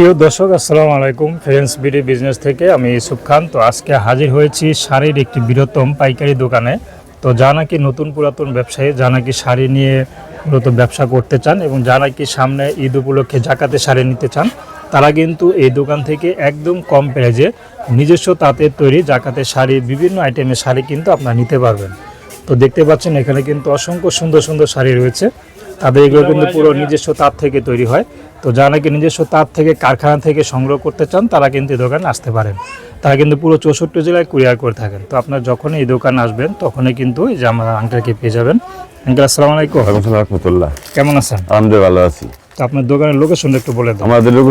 প্রিয় দর্শক, আসসালামু আলাইকুম। ফ্রেন্ডস, বিডি বিজনেস থেকে আমি ইউসুফ খান। তো আজকে হাজির হয়েছি শাড়ির একটি বৃহত্তম পাইকারি দোকানে। তো যা নাকি নতুন পুরাতন ব্যবসায়ী, যা নাকি শাড়ি নিয়ে মূলত ব্যবসা করতে চান এবং যা নাকি সামনে ঈদ উপলক্ষে জাকাতে শাড়ি নিতে চান, তারা কিন্তু এই দোকান থেকে একদম কম প্রাইজে নিজস্ব তাঁতের তৈরি জাকাতের শাড়ি, বিভিন্ন আইটেমের শাড়ি কিন্তু আপনারা নিতে পারবেন। তো দেখতে পাচ্ছেন, এখানে কিন্তু অসংখ্য সুন্দর সুন্দর শাড়ি রয়েছে। তাদের এগুলো কিন্তু পুরো নিজস্ব তাঁত থেকে তৈরি হয়। তো যারা নাকি নিজস্ব তাঁত থেকে কারখানা থেকে সংগ্রহ করতে চান তারা কিন্তু এই দোকানে আসতে পারেন। তারা কিন্তু পুরো চৌষট্টি জেলায় কুরিয়ার করে থাকেন। তো আপনার যখনই এই দোকানে আসবেন তখনই কিন্তু এই যে আমার আঙ্কেলকে পেয়ে যাবেন। আঙ্কেল আসসালামু আলাইকুম। রহমতুল্লাহ। কেমন আছেন? আলহামদুলিল্লাহ ভালো আছি। তো আপনার দোকানের লোকেশনটা একটু বলে দেন। আমাদের লোক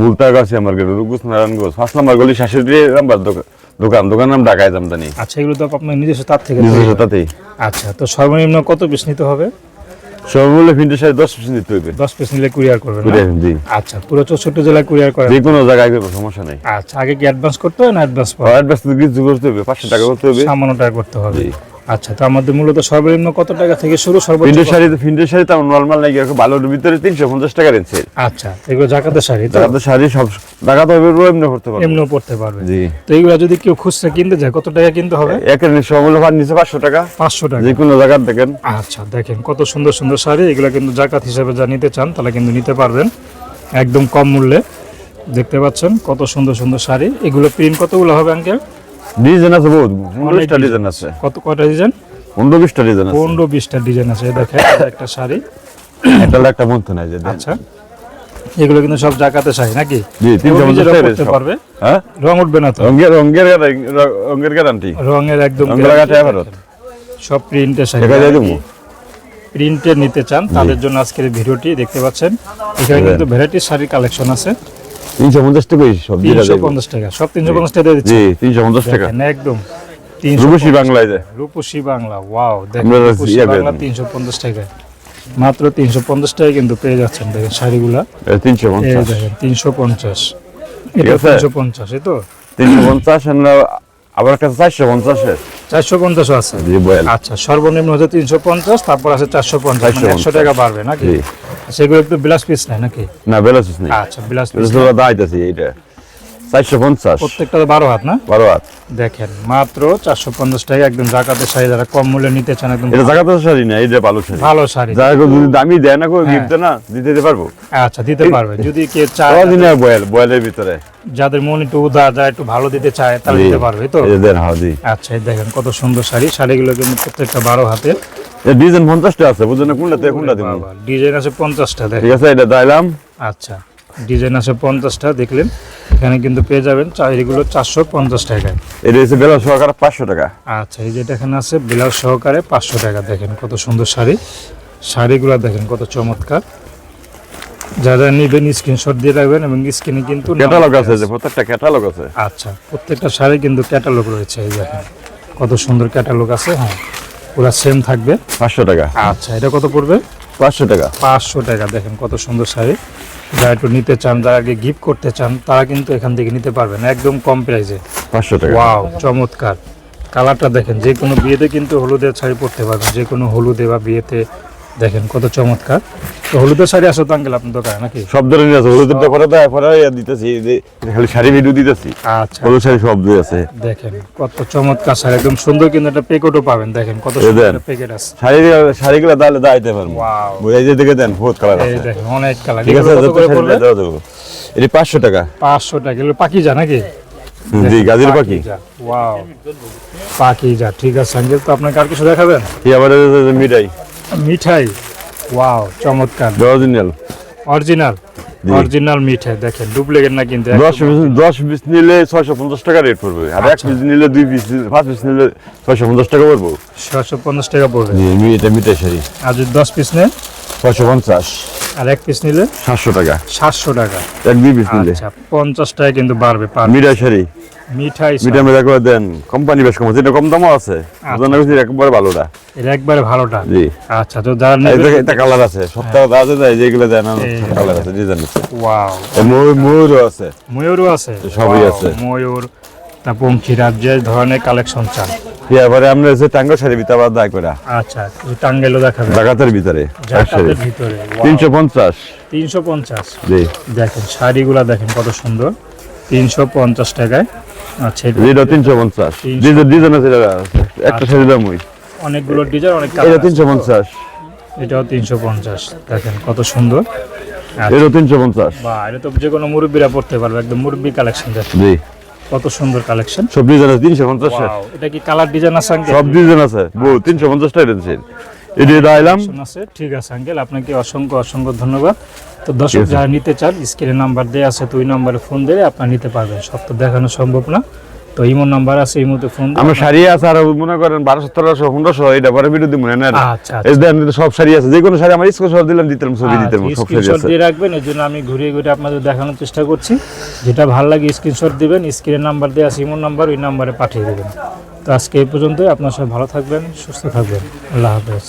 বুলতা গাছি আমার গেল রুগুস নারায়ণগঞ্জ। পাঁচ নম্বর গলি শাশুড়ি নাম্বার দোকান দোকান। দোকান নাম ঢাকায় জামদানি। আচ্ছা এগুলো তো আপনার নিজস্ব তার থেকে নিজস্ব তাতেই। আচ্ছা তো সর্বনিম্ন কত পিস নিতে হবে? সবগুলো ফিনটে সাড়ে দশ পার্সেন্ট দিতে হইবে। দশ পিস নিলে কুরিয়ার করবেন জি। আচ্ছা পুরো চৌষট্টি জেলায় কুরিয়ার করেন। যে কোনো জায়গায় করব সমস্যা নেই। আচ্ছা আগে কি অ্যাডভান্স করতে হবে না অ্যাডভান্স অ্যাডভান্স কিছু করতে হবে পাঁচশো টাকা করতে হবে। সামান্য টাকা করতে হবে। আচ্ছা তো আমাদের মূলত সর্বনিম্ন কত টাকা থেকে শুরু সর্বোচ্চ কত? শাড়ি তো ফিনটে শাড়ি তো নর্মাল নাকি এরকম ভালোর ভিতরে তিনশো পঞ্চাশ টাকা রেঞ্জে আচ্ছা এগুলো জাকাতের শাড়ি তো তাদের শাড়ি সব টাকা তো হবে এমনি করতে পারবে। এমনিও পড়তে পারবে। জি। তো এইগুলো যদি কেউ খুচরা কিনতে যায় কত টাকা কিনতে হবে? একের সবগুলো পার নিচে পাঁচশো টাকা। পাঁচশো টাকা। যে কোনো জায়গার দেখেন। আচ্ছা দেখেন কত সুন্দর সুন্দর শাড়ি। এগুলো কিন্তু জাকাত হিসেবে যা নিতে চান তাহলে কিন্তু নিতে পারবেন। একদম কম মূল্যে। দেখতে পাচ্ছেন কত সুন্দর সুন্দর শাড়ি। এগুলো প্রিন্ট কতগুলো হবে আঙ্কেল ডিজাইন আছে বহুত। পনেরো ডিজাইন আছে। কত কয়টা ডিজাইন পনেরো বিশটা ডিজাইন আছে। পনেরো বিশটা ডিজাইন আছে। দেখেন একটা শাড়ি। একটা একটা মন্ত্র নাই যে আচ্ছা। এগুলো কিন্তু সব জাকাতের শাড়ি নাকি? জি টাকা পড়তে সব। পারবে হ্যাঁ? রং উঠবে না তো? রঙের রঙের গ্যারান্টি- রঙের গ্যারান্টি রঙের একদম guarantee ফেরত সব প্রিন্টের শাড়ি দেখা যায় দেবো। প্রিন্টের নিতে চান তাদের জন্য আজকের ভিডিওটি দেখতে পাচ্ছেন। এখানে কিন্তু ভ্যারাইটির শাড়ির কালেকশন আছে। তিনশো পঞ্চাশ টাকা সব দিয়ে তিনশো দেবো পঞ্চাশ টাকা সব তিনশো পঞ্চাশ টাকা দিয়ে দিচ্ছে। জি তিনশো পঞ্চাশ টাকা। একদম রূপসী বাংলায় যায় রূপসী বাংলা ওয়াও দেখেন রূপসী বাংলা বের- তিনশো পঞ্চাশ টাকায় মাত্র তিনশো পঞ্চাশ টাকায় কিন্তু পেয়ে যাচ্ছেন দেখেন শাড়িগুলা। তিনশো এই পঞ্চাশ দেখেন তিনশো পঞ্চাশ। এটা আছে? তিনশো পঞ্চাশ এই তো? তিনশো পঞ্চাশ আমরা আবার চারশো পঞ্চাশের। চারশো পঞ্চাশও আছে? জি আচ্ছা সর্বনিম্ন হচ্ছে তিনশো পঞ্চাশ তারপর আছে চারশো পঞ্চাশ মানে একশো 450 টাকা বাড়বে নাকি? সেগুলো একটু বিলাস পিস নেয় নাকি? না বেলাসিস নেই। আচ্ছা বিলাস পিস এইটা। চারশো পঞ্চাশ। প্রত্যেকটা বারো হাত না? বারো হাত। দেখেন মাত্র চারশো পঞ্চাশ টাকা একদম জাকাতের শাড়ি যারা কম মূল্যে নিতে চান একদম এটা তো শাড়ি না এটা ভালো শাড়ি। ভালো শাড়ি। যারা যদি দামি দেয় না হ্যাঁ। গিফট না দিতে দিতে পারব। আচ্ছা দিতে পারবে। যদি কে চায় সারাদিনে বয়েল বয়েলের ভিতরে? যাদের মন একটু উদার যারা একটু ভালো দিতে চায় তারা দিতে পারবে তো? দেন হাও আচ্ছা দেখেন কত সুন্দর শাড়ি। শাড়িগুলো কিন্তু প্রত্যেকটা বারো হাতের। ডিজাইন পঞ্চাশটা আছে বুঝলেন না? কোনটা দিব ডিজাইন আছে পঞ্চাশটা দেখেন ঠিক আছে এটা দাইলাম। আচ্ছা ডিজাইন আছে পঞ্চাশটা দেখলেন? এখানে কিন্তু পেয়ে যাবেন চারশো পঞ্চাশ টাকায়। এটা হচ্ছে বেলা সহকারে পাঁচশো টাকা। আচ্ছা এই যেটা এখানে আছে ব্লাউজ সহকারে পাঁচশো টাকা দেখেন কত সুন্দর শাড়ি। শাড়িগুলো দেখেন কত চমৎকার। যারা নেবেন স্ক্রিনশট দিয়ে রাখবেন এবং স্ক্রিনে কিন্তু ক্যাটালগ আছে যে প্রত্যেকটা ক্যাটালগ আছে। আচ্ছা প্রত্যেকটা শাড়ি কিন্তু ক্যাটালগ রয়েছে এই দেখেন। কত সুন্দর ক্যাটালগ আছে হ্যাঁ। পুরো সেম থাকবে। পাঁচশো টাকা। আচ্ছা এটা কত পড়বে? পাঁচশো টাকা। পাঁচশো টাকা দেখেন কত সুন্দর শাড়ি। যারা একটু নিতে চান যারা আগে গিফট করতে চান তারা কিন্তু এখান থেকে নিতে পারবেন একদম কম প্রাইসে পাঁচশো টাকা। ওয়াও চমৎকার। কালারটা দেখেন যে কোনো বিয়েতে কিন্তু হলুদের শাড়ি পরতে পারবেন যে কোনো হলুদে বা বিয়েতে দেখেন কত চমৎকার। হলুদের শাড়ি আসো তো আঙ্কেল আপনার দোকানে নাকি? সব ধরনের আছে হলুদের পরে দেয় পরে দিতেছি খালি শাড়ি ভিডিও দিতেছি। আচ্ছা। হলুদ শাড়ি সব দুই আছে। দেখেন কত চমৎকার শাড়ি একদম সুন্দর কিন্তু একটা প্যাকেটও পাবেন দেখেন কত সুন্দর প্যাকেট আছে। শাড়ি শাড়িগুলো তাহলে দাইতে পারব। ওয়াও এই যে দেখে দেন বহুত কালার আছে। দেখেন অনেক কালার ঠিক আছে কত করে পড়বে? এটি পাঁচশো টাকা। পাঁচশো টাকা। এগুলো পাখি যা নাকি জি গাজীর পাখি। ওয়াও পাখি যা ঠিক আছে আঙ্কেল তো আপনাকে আর কিছু দেখাবেন? কি আবার মিঠাই। মিঠাই? ওয়াও চমৎকার। অরিজিনাল অরিজিনাল অরিজিনাল মিঠে দেখেন ডুপ্লিকেট না কিন্তু দশ পিস দশ পিস নিলে ছয়শো পঞ্চাশ টাকা রেট পড়বে। আর এক আচ্ছা। পিস নিলে দুই পিস পাঁচ পিস নিলে ছয়শো পঞ্চাশ টাকা পড়ব। ছশো পঞ্চাশ টাকা পড়বে। জি এটা মিঠে শাড়ি। আর যদি দশ পিস নেন? ছয়শো পঞ্চাশ। আর এক পিস নিলে? সাতশো টাকা। সাতশো টাকা। এক দুই পিস নিলে। আচ্ছা পঞ্চাশ টাকা কিন্তু বাড়বে মিঠাই শাড়ি। মিঠাই মিঠাই মেলা করে দেন। কোম্পানি বেশ কম আছে এটা কম দামও আছে। জানা গেছি একবারে ভালোটা। এটা একবারে ভালোটা। জি। আচ্ছা তো যারা এটা কালার আছে। সপ্তাহে আছে যায় যেগুলো দেন কালার আছে ডিজাইন আছে। ওয়াও। ময়ূর ময়ূরও আছে। ময়ূরও আছে। সবই আছে। ময়ূর তা পঙ্খিরাজ যে ধরনের কালেকশন চান। এবারে আমরা হচ্ছে টাঙ্গা শাড়ি ভিতরে আবার দায় করে আচ্ছা কিছু টাঙ্গেলও দেখাবে। জাগাতের ভিতরে জাকাতের ভিতরে তিনশো পঞ্চাশ। তিনশো পঞ্চাশ। জি। দেখেন শাড়িগুলা দেখেন কত সুন্দর। তিনশো পঞ্চাশ টাকায়। আচ্ছা এটা যেটা তিনশো পঞ্চাশ। তিনশো। ডিজাইন ডিজাইন আছে একটা শাড়ি দাম ওই অনেকগুলো ডিজাইন অনেক এটা কালার তিনশো পঞ্চাশ। এটাও তিনশো পঞ্চাশ। দেখেন কত সুন্দর। আচ্ছা, এটা তিনশো পঞ্চাশ। বা এটা তো যে কোনো মুরব্বীরা পড়তে পারবে একদম মুরব্বী কালেকশন দেখেন। জি। কত সুন্দর কালেকশন। সব ডিজাইন আছে তিনশো পঞ্চাশ এটা কি কালার ডিজাইন আছে সব ডিজাইন আছে। তিনশো পঞ্চাশ টাকা এটা দাইলাম আছে। ঠিক আছে আঙ্কেল আপনাকে অসংখ্য অসংখ্য ধন্যবাদ। তো দর্শক যারা নিতে চান স্ক্রিনে নাম্বার দেওয়া আছে তো ওই নাম্বারে ফোন দিলে আপনারা নিতে পারবেন। সব তো দেখানো সম্ভব না। তো ইমোর নাম্বার আছে এই মুহূর্তে ফোন আমার শাড়ি আছে আর মনে করেন বারোশো তেরোশো পনেরোশো এটা পরে ভিডিও দিব না আচ্ছা এই সব শাড়ি আছে যে কোনো শাড়ি আমার স্কুল সব দিলাম দিতাম ছবি দিতাম সব শাড়ি দিয়ে রাখবেন এর জন্য আমি ঘুরিয়ে ঘুরিয়ে আপনাদের দেখানোর চেষ্টা করছি। যেটা ভালো লাগে স্ক্রিনশট দিবেন স্ক্রিনের নাম্বার দেওয়া আছে ইমোর নাম্বার ওই নাম্বারে পাঠিয়ে দেবেন। তো আজকে এই পর্যন্তই আপনার সবাই ভালো থাকবেন সুস্থ থাকবেন। আল্লাহ হাফেজ।